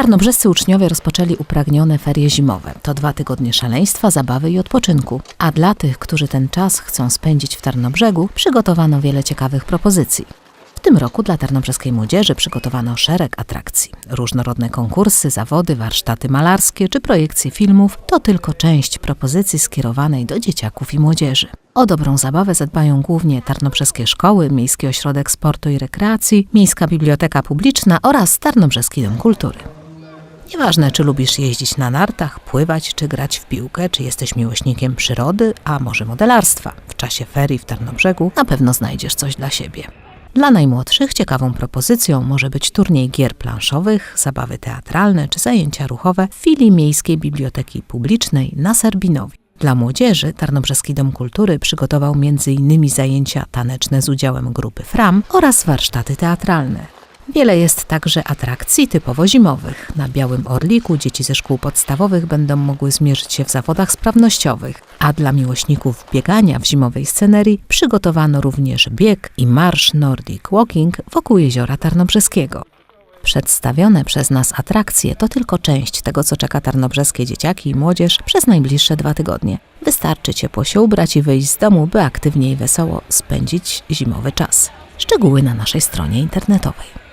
Tarnobrzescy uczniowie rozpoczęli upragnione ferie zimowe. To dwa tygodnie szaleństwa, zabawy i odpoczynku. A dla tych, którzy ten czas chcą spędzić w Tarnobrzegu, przygotowano wiele ciekawych propozycji. W tym roku dla tarnobrzeskiej młodzieży przygotowano szereg atrakcji. Różnorodne konkursy, zawody, warsztaty malarskie czy projekcje filmów to tylko część propozycji skierowanej do dzieciaków i młodzieży. O dobrą zabawę zadbają głównie tarnobrzeskie szkoły, Miejski Ośrodek Sportu i Rekreacji, Miejska Biblioteka Publiczna oraz Tarnobrzeski Dom Kultury. Nieważne, czy lubisz jeździć na nartach, pływać, czy grać w piłkę, czy jesteś miłośnikiem przyrody, a może modelarstwa. W czasie ferii w Tarnobrzegu na pewno znajdziesz coś dla siebie. Dla najmłodszych ciekawą propozycją może być turniej gier planszowych, zabawy teatralne czy zajęcia ruchowe w filii Miejskiej Biblioteki Publicznej na Serbinowi. Dla młodzieży Tarnobrzeski Dom Kultury przygotował m.in. zajęcia taneczne z udziałem grupy Fram oraz warsztaty teatralne. Wiele jest także atrakcji typowo zimowych. Na Białym Orliku dzieci ze szkół podstawowych będą mogły zmierzyć się w zawodach sprawnościowych, a dla miłośników biegania w zimowej scenerii przygotowano również bieg i marsz Nordic Walking wokół jeziora Tarnobrzeskiego. Przedstawione przez nas atrakcje to tylko część tego, co czeka tarnobrzeskie dzieciaki i młodzież przez najbliższe dwa tygodnie. Wystarczy ciepło się ubrać i wyjść z domu, by aktywnie i wesoło spędzić zimowy czas. Szczegóły na naszej stronie internetowej.